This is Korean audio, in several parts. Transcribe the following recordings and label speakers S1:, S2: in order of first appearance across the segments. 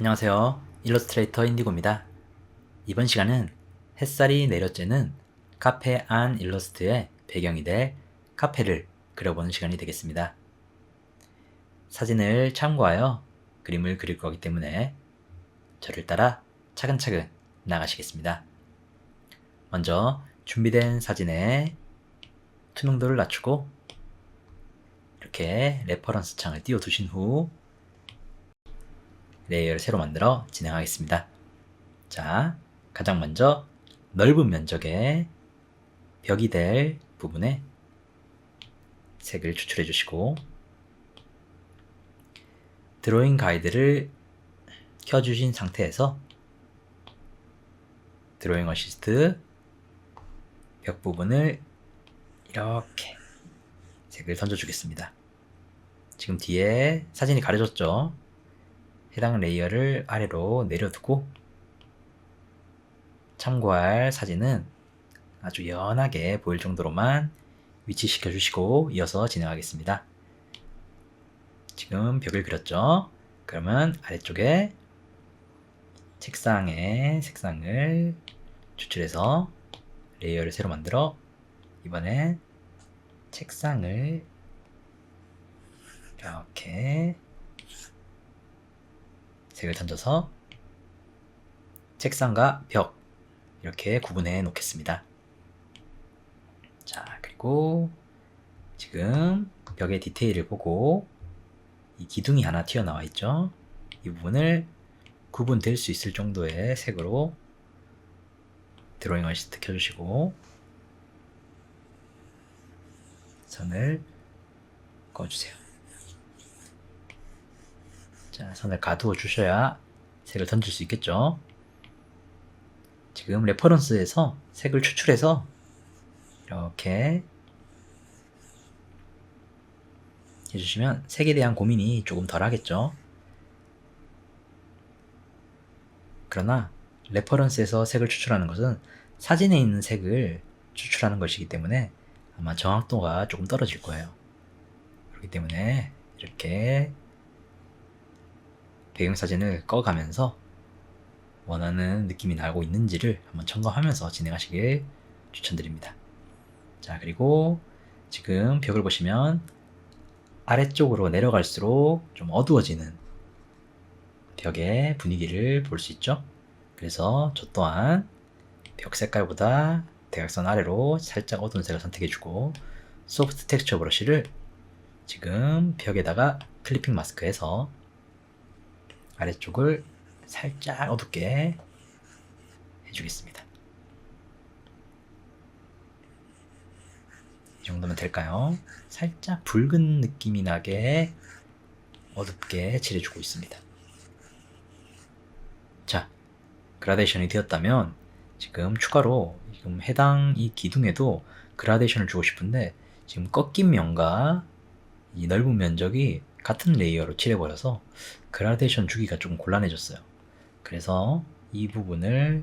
S1: 안녕하세요. 일러스트레이터 인디고입니다. 이번 시간은 햇살이 내려쬐는 카페 안 일러스트의 배경이 될 카페를 그려보는 시간이 되겠습니다. 사진을 참고하여 그림을 그릴 거기 때문에 저를 따라 차근차근 나가시겠습니다. 먼저 준비된 사진에 투명도를 낮추고 이렇게 레퍼런스 창을 띄워두신 후 레이어를 새로 만들어 진행하겠습니다. 자, 가장 먼저 넓은 면적의 벽이 될 부분에 색을 추출해 주시고 드로잉 가이드를 켜주신 상태에서 드로잉 어시스트 벽 부분을 이렇게 색을 던져주겠습니다. 지금 뒤에 사진이 가려졌죠? 해당 레이어를 아래로 내려두고 참고할 사진은 아주 연하게 보일 정도로만 위치시켜 주시고 이어서 진행하겠습니다. 지금 벽을 그렸죠? 그러면 아래쪽에 책상에 색상을 추출해서 레이어를 새로 만들어 이번엔 책상을 이렇게 색을 던져서 책상과 벽 이렇게 구분해 놓겠습니다. 자, 그리고 지금 벽의 디테일을 보고 이 기둥이 하나 튀어나와 있죠. 이 부분을 구분될 수 있을 정도의 색으로 드로잉 어시스트 켜주시고 선을 꺼주세요. 자, 선을 가두어 주셔야 색을 던질 수 있겠죠. 지금 레퍼런스에서 색을 추출해서 이렇게 해주시면 색에 대한 고민이 조금 덜 하겠죠. 그러나 레퍼런스에서 색을 추출하는 것은 사진에 있는 색을 추출하는 것이기 때문에 아마 정확도가 조금 떨어질 거예요. 그렇기 때문에 이렇게 배경사진을 꺼가면서 원하는 느낌이 나고 있는지를 한번 점검하면서 진행하시길 추천드립니다. 자, 그리고 지금 벽을 보시면 아래쪽으로 내려갈수록 좀 어두워지는 벽의 분위기를 볼 수 있죠. 그래서 저 또한 벽 색깔보다 대각선 아래로 살짝 어두운 색을 선택해주고 소프트 텍스처 브러쉬를 지금 벽에다가 클리핑 마스크해서 아래쪽을 살짝 어둡게 해주겠습니다. 이 정도면 될까요? 살짝 붉은 느낌이 나게 어둡게 칠해주고 있습니다. 자, 그라데이션이 되었다면 지금 추가로 지금 해당 이 기둥에도 그라데이션을 주고 싶은데 지금 꺾인 면과 이 넓은 면적이 같은 레이어로 칠해버려서 그라데이션 주기가 좀 곤란해졌어요. 그래서 이 부분을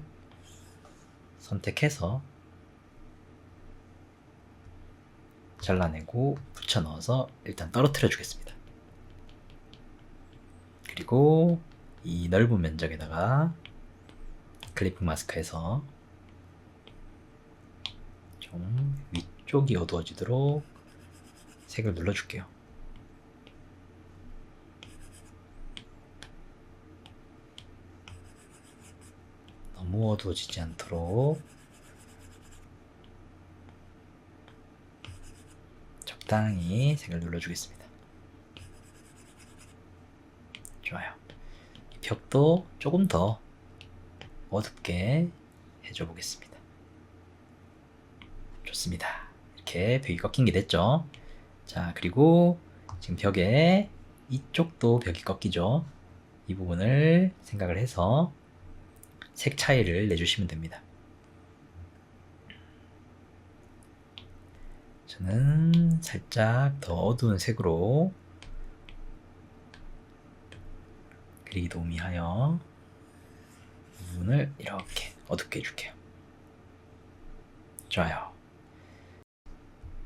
S1: 선택해서 잘라내고 붙여 넣어서 일단 떨어뜨려 주겠습니다. 그리고 이 넓은 면적에다가 클리핑 마스크에서 좀 위쪽이 어두워지도록 색을 눌러줄게요. 무 어두워지지 않도록 적당히 색을 눌러주겠습니다. 좋아요. 벽도 조금 더 어둡게 해줘 보겠습니다. 좋습니다. 이렇게 벽이 꺾인 게 됐죠. 자, 그리고 지금 벽에 이쪽도 벽이 꺾이죠. 이 부분을 생각을 해서 색 차이를 내주시면 됩니다. 저는 살짝 더 어두운 색으로 그리기 도움이 하여 부분을 이렇게 어둡게 해줄게요. 좋아요.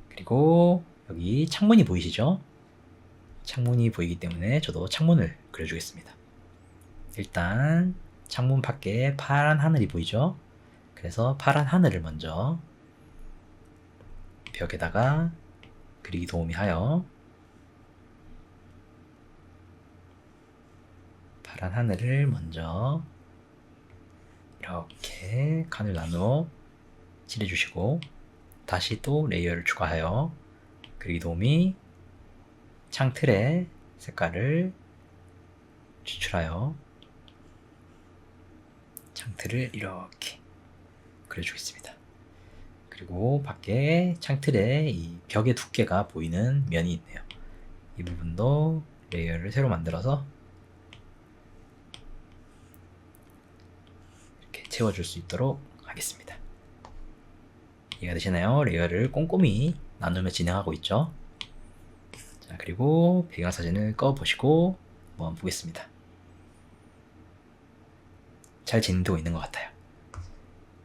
S1: 그리고 여기 창문이 보이시죠? 창문이 보이기 때문에 저도 창문을 그려주겠습니다. 일단 창문 밖에 파란 하늘이 보이죠? 그래서 파란 하늘을 먼저 벽에다가 그리기 도움이 하여 파란 하늘을 먼저 이렇게 칸을 나누어 칠해주시고 다시 또 레이어를 추가하여 그리기 도움이 창틀의 색깔을 추출하여 창틀을 이렇게 그려주겠습니다. 그리고 밖에 창틀에 이 벽의 두께가 보이는 면이 있네요. 이 부분도 레이어를 새로 만들어서 이렇게 채워줄 수 있도록 하겠습니다. 이해가 되시나요? 레이어를 꼼꼼히 나누며 진행하고 있죠. 자, 그리고 배경사진을 꺼보시고 한번 보겠습니다. 잘 진행되고 있는 것 같아요.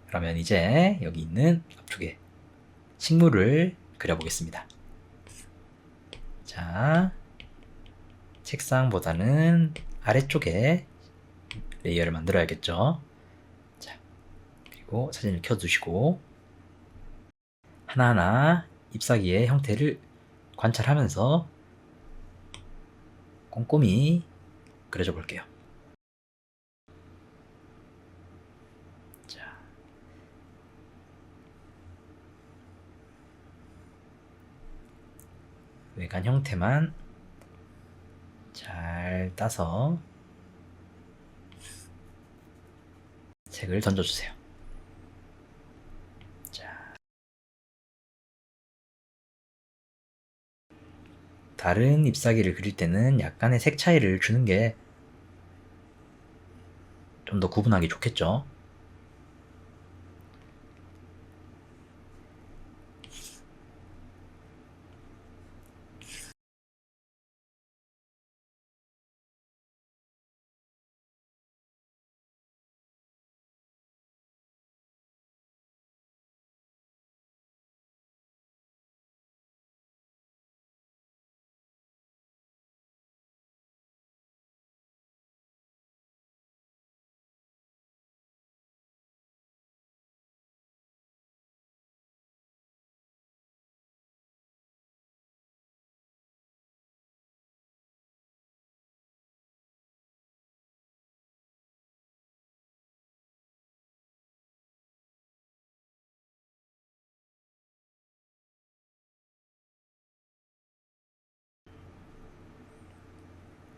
S1: 그러면 이제 여기 있는 앞쪽에 식물을 그려보겠습니다. 자, 책상보다는 아래쪽에 레이어를 만들어야겠죠. 자, 그리고 사진을 켜두시고 하나하나 잎사귀의 형태를 관찰하면서 꼼꼼히 그려줘 볼게요. 자. 외관 형태만 잘 따서 색을 던져주세요. 자. 다른 잎사귀를 그릴 때는 약간의 색 차이를 주는 게 좀 더 구분하기 좋겠죠.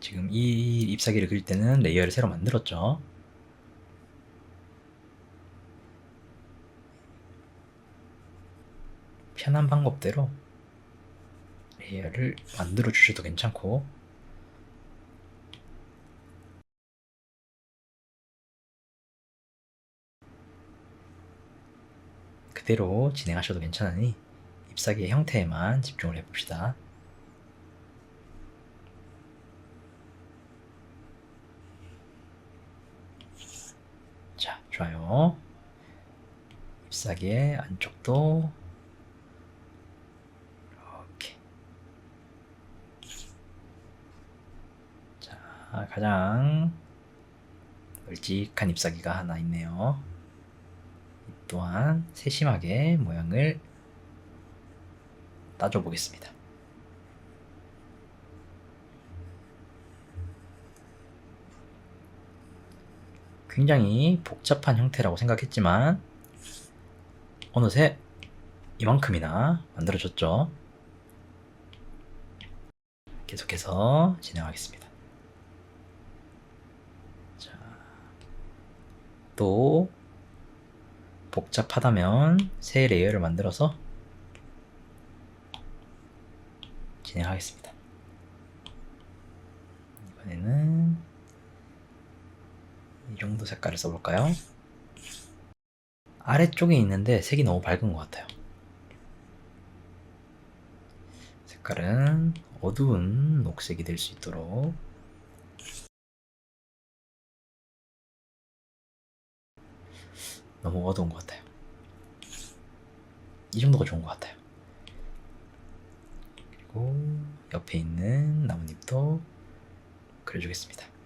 S1: 지금 이 잎사귀를 그릴 때는 레이어를 새로 만들었죠. 편한 방법대로 레이어를 만들어 주셔도 괜찮고 그대로 진행하셔도 괜찮으니 잎사귀의 형태에만 집중을 해봅시다. 자, 좋아요. 잎사귀의 안쪽도 이렇게. 자, 가장 널찍한 잎사귀가 하나 있네요. 이 또한 세심하게 모양을 따줘 보겠습니다. 굉장히 복잡한 형태라고 생각했지만 어느새 이만큼이나 만들어졌죠. 계속해서 진행하겠습니다. 자, 또 복잡하다면 새 레이어를 만들어서 진행하겠습니다. 이번에는 이 정도 색깔을 써볼까요? 아래쪽에 있는데 색이 너무 밝은 것 같아요. 색깔은 어두운 녹색이 될 수 있도록 너무 어두운 것 같아요. 이 정도가 좋은 것 같아요. 그리고 옆에 있는 나뭇잎도 그려주겠습니다.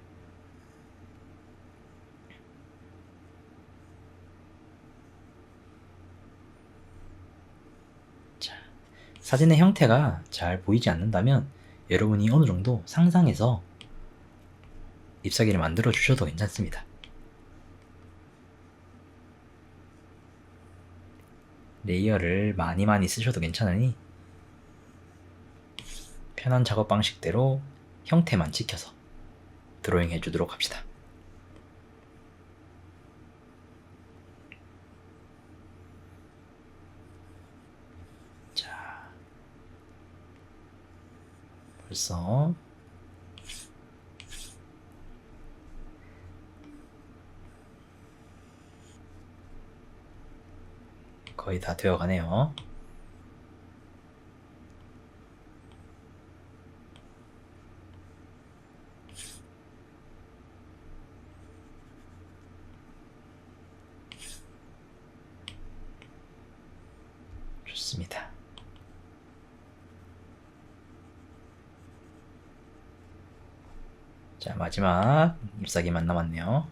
S1: 사진의 형태가 잘 보이지 않는다면 여러분이 어느 정도 상상해서 잎사귀를 만들어 주셔도 괜찮습니다. 레이어를 많이 많이 쓰셔도 괜찮으니 편한 작업 방식대로 형태만 지켜서 드로잉 해주도록 합시다. 자, 벌써 거의 다 되어 가네요. 좋습니다. 자, 마지막 잎사귀만 남았네요.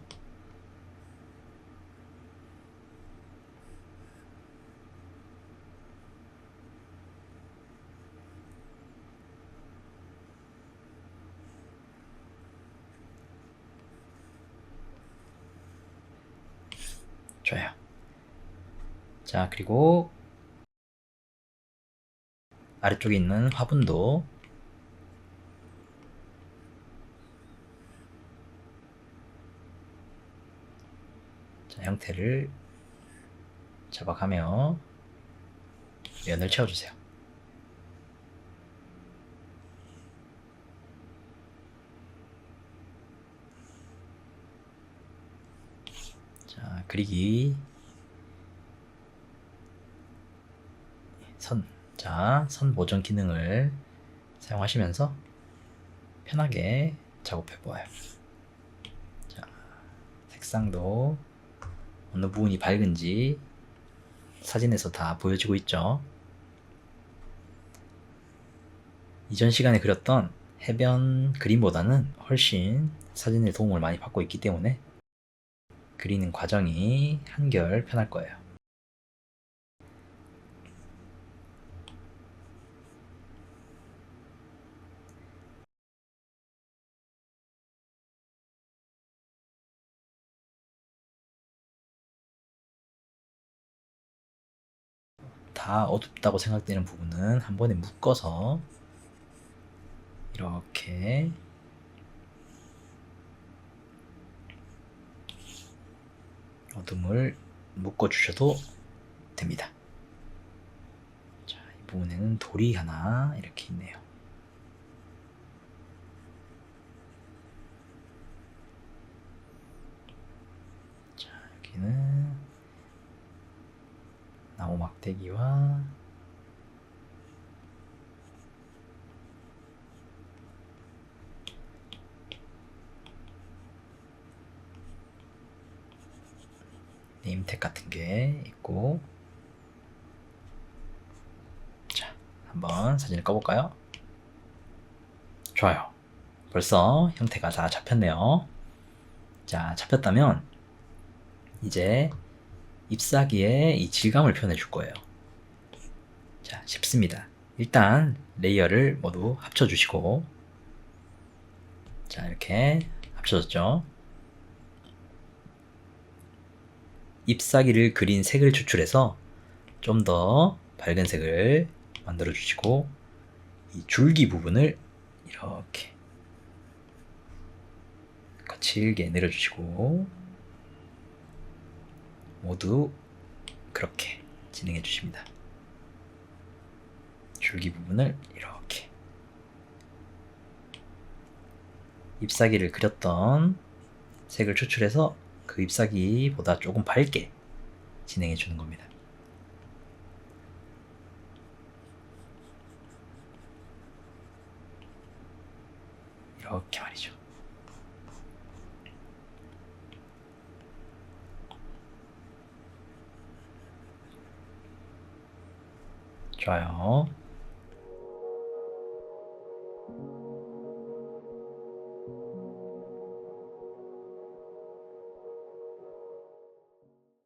S1: 좋아요. 자, 그리고 아래쪽에 있는 화분도 자, 형태를 잡아가며 면을 채워주세요. 자, 그리기 선. 자, 선 보정 기능을 사용하시면서 편하게 작업해 보아요. 자, 색상도 어느 부분이 밝은지 사진에서 다 보여지고 있죠. 이전 시간에 그렸던 해변 그림보다는 훨씬 사진의 도움을 많이 받고 있기 때문에 그리는 과정이 한결 편할 거예요. 다 어둡다고 생각되는 부분은 한 번에 묶어서 이렇게 어둠을 묶어 주셔도 됩니다. 자, 이 부분에는 돌이 하나 이렇게 있네요. 자, 여기는 나무 막대기와 네임택 같은 게 있고 자 한번 사진을 꺼볼까요? 좋아요 벌써 형태가 다 잡혔네요 자 잡혔다면 이제 잎사귀의 이 질감을 표현해 줄 거예요. 자 쉽습니다. 일단 레이어를 모두 합쳐 주시고. 자 이렇게 합쳐졌죠? 잎사귀를 그린 색을 추출해서 좀 더 밝은 색을 만들어 주시고 이 줄기 부분을 이렇게 거칠게 내려주시고 모두 그렇게 진행해 주십니다. 줄기 부분을 이렇게 잎사귀를 그렸던 색을 추출해서 그 잎사귀보다 조금 밝게 진행해 주는 겁니다. 이렇게 말이죠. 좋아요.